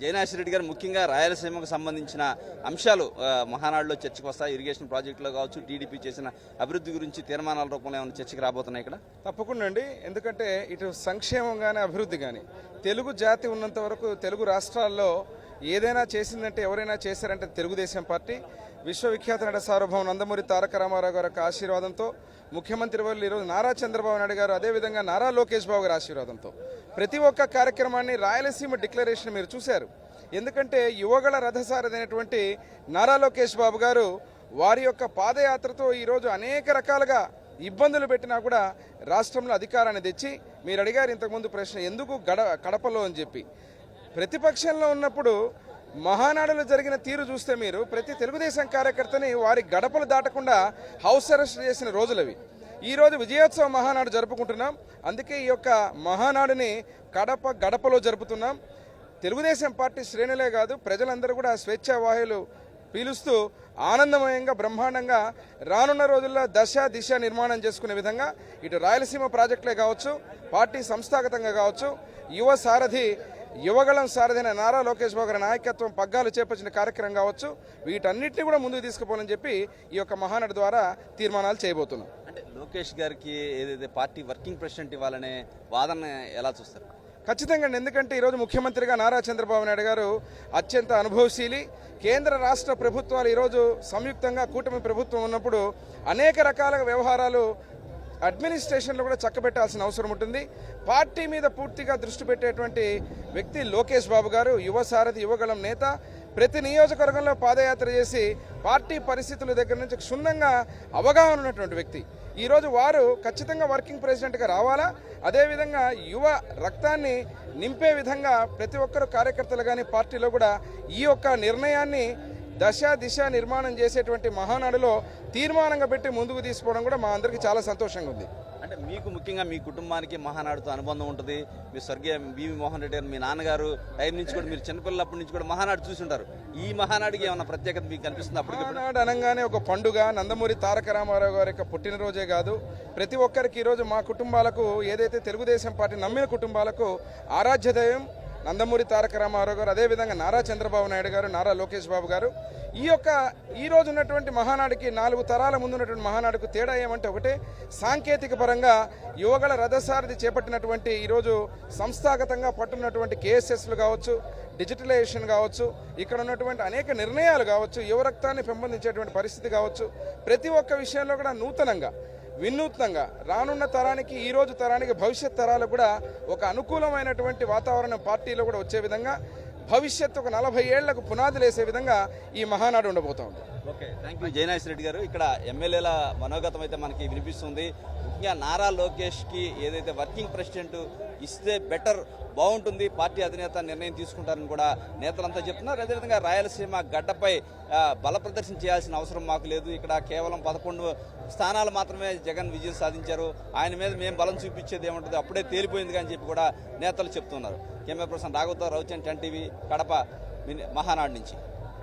జయనాథ్ రెడ్డి గారు ముఖ్యంగా రాయలసీమకు సంబంధించిన అంశాలు మహానాడులో చర్చకు వస్తాయి. ఇరిగేషన్ ప్రాజెక్టులో కావచ్చు టీడీపీ చేసిన అభివృద్ధి గురించి తీర్మానాల రూపంలో ఏమైనా చర్చకు రాబోతున్నాయి ఇక్కడ? తప్పకుండా అండి. ఎందుకంటే ఇటు సంక్షేమం కానీ అభివృద్ధి కానీ తెలుగు జాతి ఉన్నంత వరకు తెలుగు రాష్ట్రాల్లో ఏదైనా చేసిందంటే ఎవరైనా చేశారంటే తెలుగుదేశం పార్టీ. విశ్వవిఖ్యాత నట సార్వభౌమ నందమూరి తారక రామారావు గారి యొక్క ఆశీర్వాదంతో ముఖ్యమంత్రి వర్యులు ఈరోజు నారా చంద్రబాబు నాయుడు గారు అదేవిధంగా నారా లోకేష్ బాబు గారి ఆశీర్వాదంతో. ప్రతి ఒక్క కార్యక్రమాన్ని రాయలసీమ డిక్లరేషన్ మీరు చూశారు. ఎందుకంటే యువగల రథసారదైనటువంటి నారా లోకేష్ బాబు గారు వారి యొక్క పాదయాత్రతో ఈరోజు అనేక రకాలుగా ఇబ్బందులు పెట్టినా కూడా రాష్ట్రంలో అధికారాన్ని తెచ్చి మీరు అడిగారు ఇంతకుముందు ప్రశ్న ఎందుకు గడ కడపలో అని చెప్పి. ప్రతిపక్షంలో ఉన్నప్పుడు మహానాడులో జరిగిన తీరు చూస్తే మీరు ప్రతి తెలుగుదేశం కార్యకర్తని వారి గడపలు దాటకుండా హౌస్ అరెస్ట్ చేసిన రోజులవి. ఈ రోజు విజయోత్సవ మహానాడు జరుపుకుంటున్నాం. అందుకే ఈ యొక్క మహానాడుని కడప గడపలో జరుపుతున్నాం. తెలుగుదేశం పార్టీ శ్రేణులే కాదు ప్రజలందరూ కూడా స్వేచ్ఛావాయులు పీలుస్తూ ఆనందమయంగా బ్రహ్మాండంగా రానున్న రోజుల్లో దశ దిశ నిర్మాణం చేసుకునే విధంగా ఇటు రాయలసీమ ప్రాజెక్టులే కావచ్చు పార్టీ సంస్థాగతంగా కావచ్చు యువ సారథి యువగళం సారథైన నారా లోకేష్ బాబు గారి నాయకత్వం పగ్గాలు చేపట్టిన కార్యక్రమం కావచ్చు. వీటన్నిటిని కూడా ముందుకు తీసుకుపోవాలని చెప్పి ఈ యొక్క మహానటి ద్వారా తీర్మానాలు చేయబోతున్నాం. అంటే లోకేష్ గారికి ఏదైతే పార్టీ వర్కింగ్ ప్రెసిడెంట్ ఇవ్వాలనే వాదన ఎలా చూస్తారు? ఖచ్చితంగా. ఎందుకంటే ఈరోజు ముఖ్యమంత్రిగా నారా చంద్రబాబు నాయుడు గారు అత్యంత అనుభవశీలి. కేంద్ర రాష్ట్ర ప్రభుత్వాలు ఈరోజు సంయుక్తంగా కూటమి ప్రభుత్వం ఉన్నప్పుడు అనేక రకాల వ్యవహారాలు అడ్మినిస్ట్రేషన్లో కూడా చక్కబెట్టాల్సిన అవసరం ఉంటుంది. పార్టీ మీద పూర్తిగా దృష్టి పెట్టేటువంటి వ్యక్తి లోకేష్ బాబు గారు యువ సారథి యువగలం నేత. ప్రతి నియోజకవర్గంలో పాదయాత్ర చేసి పార్టీ పరిస్థితుల దగ్గర నుంచి క్షుణ్ణంగా అవగాహన ఉన్నటువంటి వ్యక్తి. ఈరోజు వారు ఖచ్చితంగా వర్కింగ్ ప్రెసిడెంట్గా రావాలా? అదేవిధంగా యువ రక్తాన్ని నింపే విధంగా ప్రతి ఒక్కరు కార్యకర్తలు కానీ పార్టీలో కూడా ఈ యొక్క నిర్ణయాన్ని దశ దిశ నిర్మాణం చేసేటువంటి మహానాడులో తీర్మానంగా పెట్టి ముందుకు తీసుకోవడం కూడా మా అందరికీ చాలా సంతోషంగా ఉంది. అంటే మీకు ముఖ్యంగా మీ కుటుంబానికి మహానాడుతో అనుబంధం ఉంటుంది. మీ స్వర్గీయ బివి మోహన్ రెడ్డి గారు మీ నాన్నగారు టైం నుంచి కూడా మీరు చిన్నపిల్లప్పటి నుంచి కూడా మహానాడు చూసి ఉంటారు ఈ మహానాడుకి ఏమైనా ప్రత్యేకత మీకు కనిపిస్తుంది అప్పటికి మహానాడు అనగానే ఒక పండుగ నందమూరి తారక రామారావు గారి యొక్క పుట్టినరోజే కాదు. ప్రతి ఒక్కరికి ఈరోజు మా కుటుంబాలకు ఏదైతే తెలుగుదేశం పార్టీ నమ్మిన కుటుంబాలకు ఆరాధ్య దైవం నందమూరి తారక రామారావు గారు అదేవిధంగా నారా చంద్రబాబు నాయుడు గారు నారా లోకేష్ బాబు గారు. ఈ యొక్క ఈ రోజు ఉన్నటువంటి మహానాడికి నాలుగు తరాల ముందు ఉన్నటువంటి మహానాడుకు తేడా ఏమంటే ఒకటే సాంకేతిక పరంగా యువగల రథసారథి చేపట్టినటువంటి ఈరోజు సంస్థాగతంగా పట్టున్నటువంటి కేఎస్ఎస్లు కావచ్చు డిజిటలైజేషన్ కావచ్చు ఇక్కడ ఉన్నటువంటి అనేక నిర్ణయాలు కావచ్చు యువ రక్తాన్ని పెంపొందించేటువంటి పరిస్థితి కావచ్చు. ప్రతి ఒక్క విషయంలో కూడా నూతనంగా వినూత్నంగా రానున్న తరానికి ఈ రోజు తరానికి భవిష్యత్ తరాలకు కూడా ఒక అనుకూలమైనటువంటి వాతావరణం పార్టీలో కూడా వచ్చే విధంగా భవిష్యత్తు ఒక నలభై ఏళ్ళకు పునాదులు వేసే విధంగా ఈ మహానాడు ఉండబోతా ఉంది. Okay thank you Jayanath Reddy garu. ఇక్కడ ఎమ్మెల్యేల మనోగతం అయితే మనకి వినిపిస్తుంది. ముఖ్యంగా నారా లోకేష్కి ఏదైతే వర్కింగ్ ప్రెసిడెంట్ ఇస్తే బెటర్ బాగుంటుంది. పార్టీ అధినేత నిర్ణయం తీసుకుంటారని కూడా నేతలంతా చెప్తున్నారు. అదేవిధంగా రాయలసీమ గడ్డపై బల ప్రదర్శన చేయాల్సిన అవసరం మాకు లేదు. ఇక్కడ కేవలం పదకొండు స్థానాలు మాత్రమే జగన్ విజయం సాధించారు. ఆయన మీద మేము బలం చూపించేది ఏముంటుంది? అప్పుడే తేలిపోయింది అని చెప్పి కూడా నేతలు చెప్తున్నారు. కెమెరా పర్సన్ రాఘవతో రవిచంద్ టెన్ టీవీ కడప మహానాడు నుంచి.